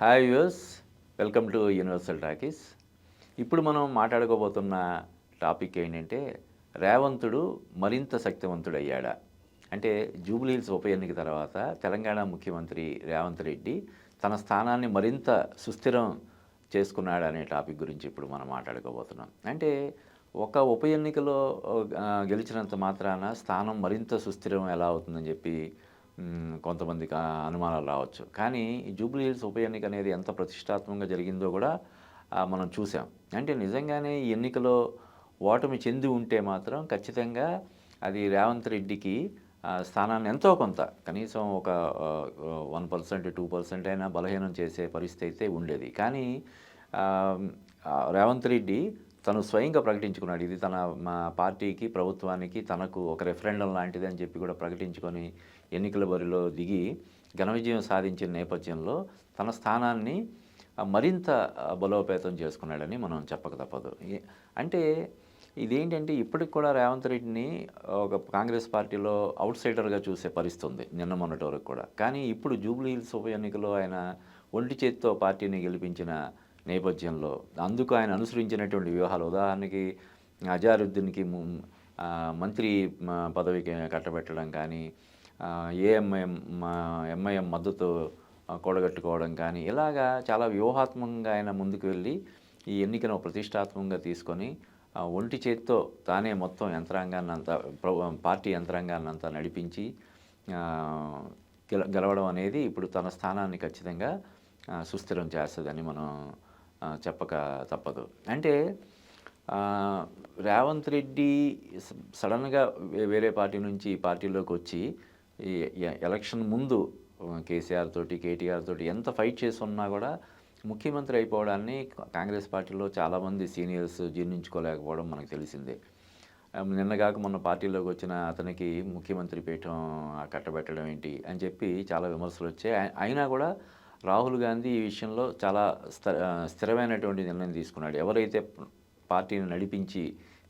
Hi guys welcome to universal talkies. ఇప్పుడు మనం మాట్లాడుకోబోతున్న topic ఏంటంటే రేవంతుడు మరింత శక్తివంతుడయ్యాడా? అంటే జూబ్లీహిల్స్ ఉప ఎన్నిక తర్వాత తెలంగాణ ముఖ్యమంత్రి రేవంత్ రెడ్డి తన స్థానాన్ని మరింత సుస్థిరం చేసుకున్నాడు అనే టాపిక్ గురించి ఇప్పుడు మనం మాట్లాడుకోబోతున్నాం. అంటే ఒక ఉప ఎన్నికలో గెలిచినంత మాత్రాన స్థానం మరింత సుస్థిరం ఎలా అవుతుందని చెప్పి కొంతమందికి అనుమానాలు రావచ్చు. కానీ ఈ జూబ్లీ హిల్స్ ఉప ఎన్నిక అనేది ఎంత ప్రతిష్టాత్మకంగా జరిగిందో కూడా మనం చూసాం. అంటే నిజంగానే ఈ ఎన్నికలో ఓటమి చెంది ఉంటే మాత్రం ఖచ్చితంగా అది రేవంత్ రెడ్డికి స్థానాన్ని ఎంతో కొంత కనీసం ఒక వన్ పర్సెంట్ టూ పర్సెంట్ అయినా బలహీనం చేసే పరిస్థితి అయితే ఉండేది. కానీ రేవంత్ రెడ్డి తను స్వయంగా ప్రకటించుకున్నాడు. ఇది తన మా పార్టీకి ప్రభుత్వానికి తనకు ఒక రెఫరెండం లాంటిది అని చెప్పి కూడా ప్రకటించుకొని ఎన్నికల బరిలో దిగి ఘన విజయం సాధించిన నేపథ్యంలో తన స్థానాన్ని మరింత బలోపేతం చేసుకున్నాడని మనం చెప్పక తప్పదు. అంటే ఇదేంటంటే ఇప్పటికి కూడా రేవంత్ రెడ్డిని ఒక కాంగ్రెస్ పార్టీలో అవుట్ సైడర్గా చూసే పరిస్థితి ఉంది నిన్న మొన్నటి వరకు కూడా. కానీ ఇప్పుడు జూబ్లీ హిల్స్ ఉప ఎన్నికలో ఆయన ఒంటి చేత్తో పార్టీని గెలిపించిన నేపథ్యంలో. అందుకు ఆయన అనుసరించినటువంటి వ్యూహాలు ఉదాహరణకి అజారుద్దీన్కి మంత్రి పదవికి కట్టబెట్టడం కానీ ఏఎంఐఎం ఎంఐఎం మద్దతు కూడగట్టుకోవడం కానీ ఇలాగా చాలా వ్యూహాత్మకంగా ఆయన ముందుకు వెళ్ళి ఈ ఎన్నికను ప్రతిష్టాత్మకంగా తీసుకొని ఒంటి చేత్తో తానే మొత్తం యంత్రాంగాన్ని అంతా ప్ర- పార్టీ యంత్రాంగాన్ని అంతా నడిపించి గెల గెలవడం అనేది ఇప్పుడు తన స్థానాన్ని ఖచ్చితంగా సుస్థిరం చేస్తుందని మనం చెప్పక తప్పదు. అంటే రేవంత్ రెడ్డి సడన్గా వేరే పార్టీ నుంచి పార్టీలోకి వచ్చి ఈ ఎ- ఎలక్షన్ ముందు కేసీఆర్ తోటి కేటీఆర్ తోటి ఎంత ఫైట్ చేసి ఉన్నా కూడా ముఖ్యమంత్రి అయిపోవడాన్ని కాంగ్రెస్ పార్టీలో చాలామంది సీనియర్స్ జీర్ణించుకోలేకపోవడం మనకు తెలిసిందే. నిన్నగాక మొన్న పార్టీలోకి వచ్చిన అతనికి ముఖ్యమంత్రి పీఠం కట్టబెట్టడం ఏంటి అని చెప్పి చాలా విమర్శలు వచ్చాయి. అయినా కూడా రాహుల్ గాంధీ ఈ విషయంలో చాలా స్థిరమైనటువంటి నిర్ణయం తీసుకున్నాడు. ఎవరైతే పార్టీని నడిపించి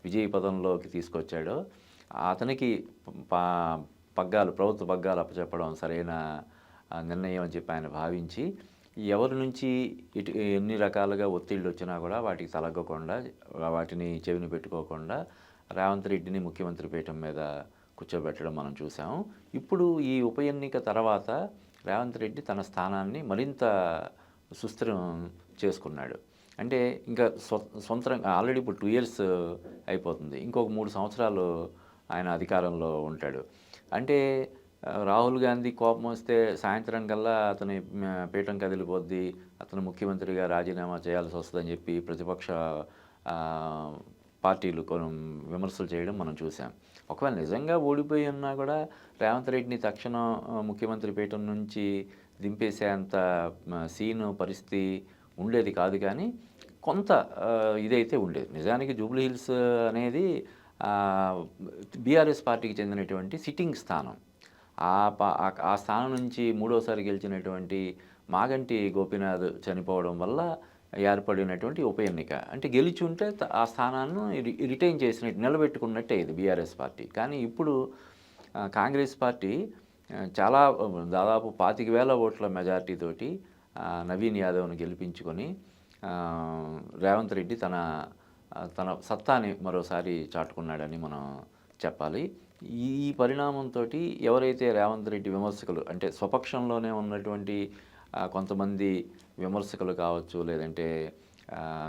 విజయ పదంలోకి తీసుకొచ్చాడో అతనికి పగ్గాలు ప్రభుత్వ పగ్గాలు అప్పచెప్పడం సరైన నిర్ణయం అని చెప్పి ఆయన భావించి ఎవరి నుంచి ఇటు ఎన్ని రకాలుగా ఒత్తిళ్ళు వచ్చినా కూడా వాటికి తలగ్గకుండా వాటిని చెవిని పెట్టుకోకుండా రేవంత్ రెడ్డిని ముఖ్యమంత్రి పీఠం మీద కూర్చోబెట్టడం మనం చూసాం. ఇప్పుడు ఈ ఉప ఎన్నిక తర్వాత రేవంత్ రెడ్డి తన స్థానాన్ని మరింత సుస్థిరం చేసుకున్నాడు. అంటే ఇంకా స్వ సొంతంగా ఆల్రెడీ ఇప్పుడు టూ ఇయర్స్ అయిపోతుంది. ఇంకొక మూడు సంవత్సరాలు ఆయన అధికారంలో ఉంటాడు. అంటే రాహుల్ గాంధీ కోపం వస్తే సాయంత్రం కల్లా అతని పీఠం కదిలిపోద్ది. అతను ముఖ్యమంత్రిగా రాజీనామా చేయాల్సి వస్తుందని చెప్పి ప్రతిపక్ష పార్టీలు కొన్ని విమర్శలు చేయడం మనం చూసాం. ఒకవేళ నిజంగా ఓడిపోయి ఉన్నా కూడా రేవంత్ రెడ్డిని తక్షణం ముఖ్యమంత్రి పీఠం నుంచి దింపేసేంత సీను పరిస్థితి ఉండేది కాదు కానీ కొంత ఇదైతే ఉండేది. నిజానికి జూబ్లీ హిల్స్ అనేది బీఆర్ఎస్ పార్టీకి చెందినటువంటి సిట్టింగ్ స్థానం. ఆ ఆ- ఆ స్థానం నుంచి మూడోసారి గెలిచినటువంటి మాగంటి గోపీనాథ్ చనిపోవడం వల్ల ఏర్పడినటువంటి ఉప ఎన్నిక. అంటే గెలిచి ఉంటే ఆ స్థానాన్ని రిటైన్ చేసినట్టు నిలబెట్టుకున్నట్టే ఇది బీఆర్ఎస్ పార్టీ. కానీ ఇప్పుడు కాంగ్రెస్ పార్టీ చాలా దాదాపు పాతిక వేల ఓట్ల మెజార్టీతోటి నవీన్ యాదవ్ను గెలిపించుకొని రేవంత్ రెడ్డి తన తన సత్తాని మరోసారి చాటుకున్నాడని మనం చెప్పాలి. ఈ పరిణామంతో ఎవరైతే రేవంత్ రెడ్డి విమర్శకులు అంటే స్వపక్షంలోనే ఉన్నటువంటి కొంతమంది విమర్శకులు కావచ్చు లేదంటే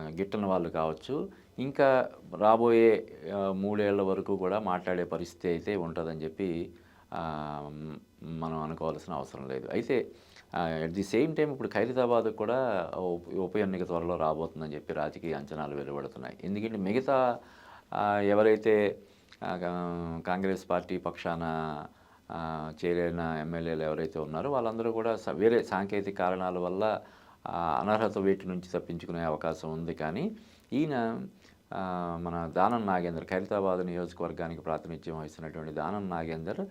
గిట్టని వాళ్ళు కావచ్చు ఇంకా రాబోయే మూడేళ్ళ వరకు కూడా మాట్లాడే పరిస్థితి అయితే ఉంటుందని చెప్పి మనం అనుకోవాల్సిన అవసరం లేదు. అయితే అట్ ది సేమ్ టైం ఇప్పుడు ఖైరతాబాద్ కూడా ఉప- ఉప ఎన్నిక త్వరలో రాబోతుందని చెప్పి రాజకీయ అంచనాలు వెలువడుతున్నాయి. ఎందుకంటే మిగతా ఎవరైతే కాంగ్రెస్ పార్టీ పక్షాన చేయలేని ఎమ్మెల్యేలు ఎవరైతే ఉన్నారో వాళ్ళందరూ కూడా స- వేరే సాంకేతిక కారణాల వల్ల అనర్హత వీటి నుంచి తప్పించుకునే అవకాశం ఉంది. కానీ ఈయన మన దానం నాగేందర్ ఖైరతాబాద్ నియోజకవర్గానికి ప్రాతినిధ్యం వహిస్తున్నటువంటి దానం నాగేందర్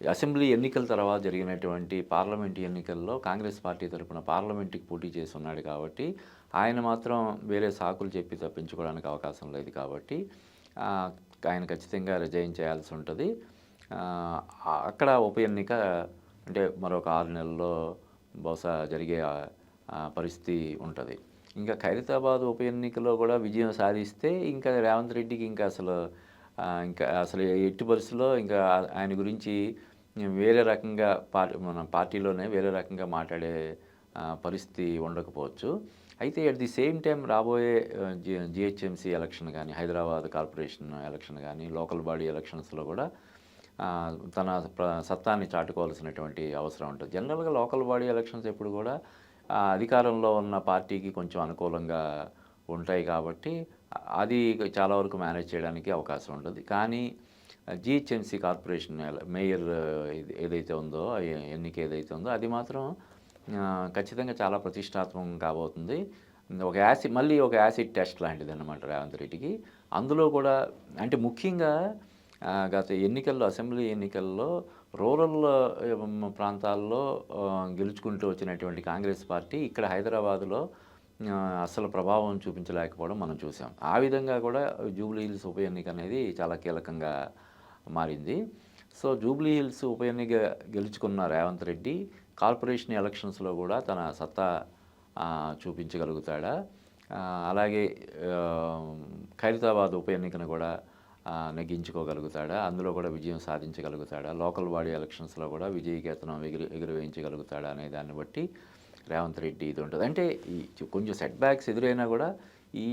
అసెంబ్లీ ఎన్నికల తర్వాత జరిగినటువంటి పార్లమెంట్ ఎన్నికల్లో కాంగ్రెస్ పార్టీ తరపున పార్లమెంట్కి పోటీ చేసి ఉన్నాడు కాబట్టి ఆయన మాత్రం వేరే సాకులు చెప్పి తప్పించుకోవడానికి అవకాశం లేదు కాబట్టి ఆయన ఖచ్చితంగా రిజైన్ చేయాల్సి ఉంటుంది. అక్కడ ఉప ఎన్నిక అంటే మరొక ఆరు నెలల్లో బహుశా జరిగే పరిస్థితి ఉంటుంది. ఇంకా ఖైరతాబాద్ ఉప ఎన్నికలో కూడా విజయం సాధిస్తే ఇంకా రేవంత్ రెడ్డికి ఇంకా అసలు ఇంకా అసలు ఎట్టి పరిస్థితుల్లో ఇంకా ఆయన గురించి వేరే రకంగా పార్టీ మన పార్టీలోనే వేరే రకంగా మాట్లాడే పరిస్థితి ఉండకపోవచ్చు. అయితే అట్ ది సేమ్ టైం రాబోయే జి జిహెచ్ఎంసీ ఎలక్షన్ కానీ హైదరాబాద్ కార్పొరేషన్ ఎలక్షన్ కానీ లోకల్ బాడీ ఎలక్షన్స్లో కూడా తన ప్ర- సత్తాన్ని చాటుకోవాల్సినటువంటి అవసరం ఉంటుంది. జనరల్గా లోకల్ బాడీ ఎలక్షన్స్ ఎప్పుడు కూడా అధికారంలో ఉన్న పార్టీకి కొంచెం అనుకూలంగా ఉంటాయి కాబట్టి అది చాలా వరకు మేనేజ్ చేయడానికి అవకాశం ఉంటుంది. కానీ జిహెచ్ఎంసీ కార్పొరేషన్ మేయర్ ఏదైతే ఉందో ఎన్నిక ఏదైతే ఉందో అది మాత్రం ఖచ్చితంగా చాలా ప్రతిష్టాత్మకం కాబోతుంది. ఒక యాసిడ్ మళ్ళీ ఒక యాసిడ్ టెస్ట్ లాంటిది అనమాట రేవంత్ రెడ్డికి. అందులో కూడా అంటే ముఖ్యంగా గత ఎన్నికల్లో అసెంబ్లీ ఎన్నికల్లో రూరల్ ప్రాంతాల్లో గెలుచుకుంటూ వచ్చినటువంటి కాంగ్రెస్ పార్టీ ఇక్కడ హైదరాబాదులో అసలు ప్రభావం చూపించలేకపోవడం మనం చూసాం. ఆ విధంగా కూడా జూబ్లీ హిల్స్ ఉప ఎన్నిక అనేది చాలా కీలకంగా మారింది. సో జూబ్లీ హిల్స్ ఉప ఎన్నిక గెలుచుకున్న రేవంత్ రెడ్డి కార్పొరేషన్ ఎలక్షన్స్లో కూడా తన సత్తా చూపించగలుగుతాడా? అలాగే ఖైరతాబాద్ ఉప ఎన్నికను కూడా నెగ్గించుకోగలుగుతాడా? అందులో కూడా విజయం సాధించగలుగుతాడా? లోకల్ బాడీ ఎలక్షన్స్లో కూడా విజయకేతనం ఎగిరి ఎగురవేయించగలుగుతాడా అనే దాన్ని బట్టి రేవంత్ రెడ్డి ఇది ఉంటుంది. అంటే ఈ కొంచెం సెట్ బ్యాక్స్ ఎదురైనా కూడా ఈ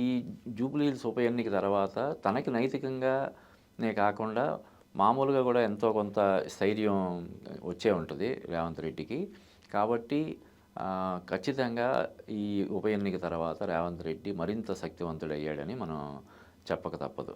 జూబ్లీ హిల్స్ ఉప ఎన్నిక తర్వాత తనకి నైతికంగానే కాకుండా మామూలుగా కూడా ఎంతో కొంత స్థైర్యం వచ్చే ఉంటుంది రేవంత్ రెడ్డికి. కాబట్టి ఖచ్చితంగా ఈ ఉప ఎన్నిక తర్వాత రేవంత్ రెడ్డి మరింత శక్తివంతుడయ్యాడని మనం చెప్పక తప్పదు.